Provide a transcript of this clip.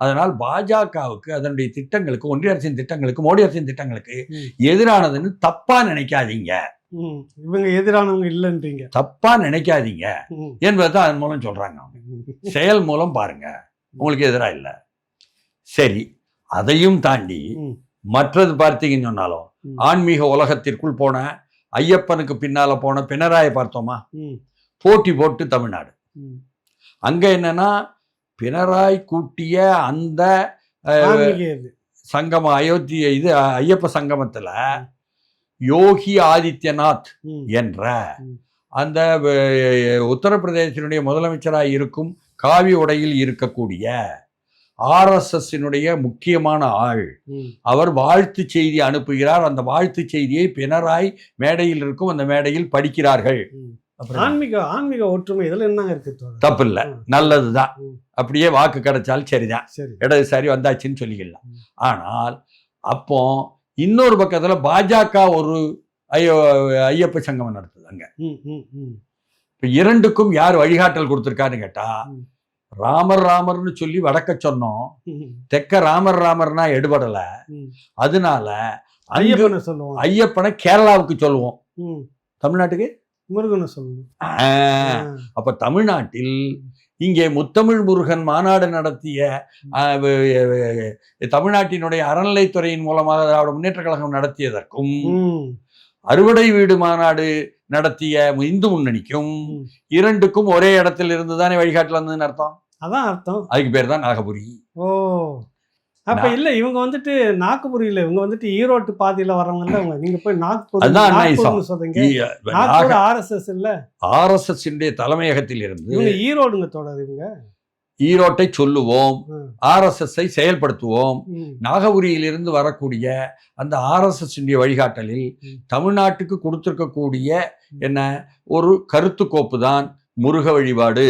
அதனால் பாஜகவுக்கு அதனுடைய திட்டங்களுக்கு ஒன்றிய அரசின் திட்டங்களுக்கு மோடி அரசின் திட்டங்களுக்கு. எதிரானதுன்னு தப்பா நினைக்காதீங்க. இவங்க எதிரானவங்க இல்லைன்றீங்க தப்பா நினைக்காதீங்க ம். என்பதை அதன் மூலம் சொல்றாங்க அவங்க செயல் மூலம் பாருங்க உங்களுக்கு எதிரா இல்ல சரி அதையும் தாண்டி. மற்றது பார்த்தீங்கன்னு சொன்னாலும். ஆன்மீக உலகத்திற்குள் போன ஐயப்பனுக்கு பின்னால போன பினராயை பார்த்தோமா. போட்டி போட்டு தமிழ்நாடு. அங்க என்னன்னா பினராய் கூட்டிய அந்த அஹ், ஆன்மீக இது சங்கம அயோத்தி இது ஐயப்ப சங்கமத்துல யோகி ஆதித்யநாத். என்ற. அந்த உத்தரப்பிரதேசத்தினுடைய முதலமைச்சராக இருக்கும் காவி உடையில் இருக்கக்கூடிய ஆர்எஸ்எஸ்னுடைய முக்கியமான ஆள். அவர் வாழ்த்து செய்தி அனுப்புகிறார் அந்த வாழ்த்து செய்தியை பினராய் மேடையில் இருக்கும் அந்த மேடையில் படிக்கிறார்கள் ஆன்மீக ஆன்மீக ஒற்றுமை இதுல என்னங்க இருக்கு? தப்பு இல்ல. நல்லதுதான். அப்படியே வாக்கு கிடைச்சாலும் சரிதான் சரி இடதுசாரி வந்தாச்சுன்னு சொல்லிக்கலாம். ஆனால் அப்போ இன்னொரு பக்கத்துல பாஜக ஒரு ஐயோ ஐயப்ப சங்கமம் நடத்துது அங்க. இப்ப இரண்டுக்கும் யார் வழிகாட்டல் கொடுத்திருக்காருன்னு கேட்டா. ராமர் ராமர்னு சொல்லி வடக்க சொன்னோம். தெக்க ராமர் ராமர்னா எடுபடல. அதனால ஐயப்பனை சொல்லுவோம் ஐயப்பனை கேரளாவுக்கு சொல்லுவோம். தமிழ்நாட்டுக்கு முருகனை ஆ. அப்ப தமிழ்நாட்டில் இங்கே முத்தமிழ் முருகன் மாநாடு நடத்திய தமிழ்நாட்டினுடைய அறநிலைத்துறையின் மூலமாக திராவிட முன்னேற்ற கழகம் நடத்தியதற்கும். அறுவடை வீடு மாநாடு நடத்திய இந்து முன்னணிக்கும். இரண்டுக்கும் ஒரே இடத்தில் இருந்து தானே வழிகாட்டல் வந்ததுன்னு அர்த்தம்? அதான் அர்த்தம். அதுக்கு பேர் தான் நாகபுரி. ஓ. அப்ப இல்ல இவங்க வந்துட்டு நாக்குபுரியில இவங்க வந்துட்டு ஈரோட்டு பாதியில வரவங்க இல்ல அவங்க நீங்க போய் நாக்பூர். சொல்றீங்க நாக்பூர் ஆர்எஸ்எஸ் இல்ல ஆர்எஸ்எஸ் தலைமையகத்தில் இருந்து இவங்க ஈரோடுங்க தொடர் இவங்க ஈரோட்டை சொல்லுவோம். ஆர்எஸ்எஸ்ஐ செயல்படுத்துவோம். நாகபுரியிலிருந்து வரக்கூடிய அந்த ஆர்எஸ்எஸ் வழிகாட்டலில். தமிழ்நாட்டுக்கு கொடுத்திருக்கக்கூடிய என்ன ஒரு கருத்து கோப்பு தான் முருக வழிபாடு.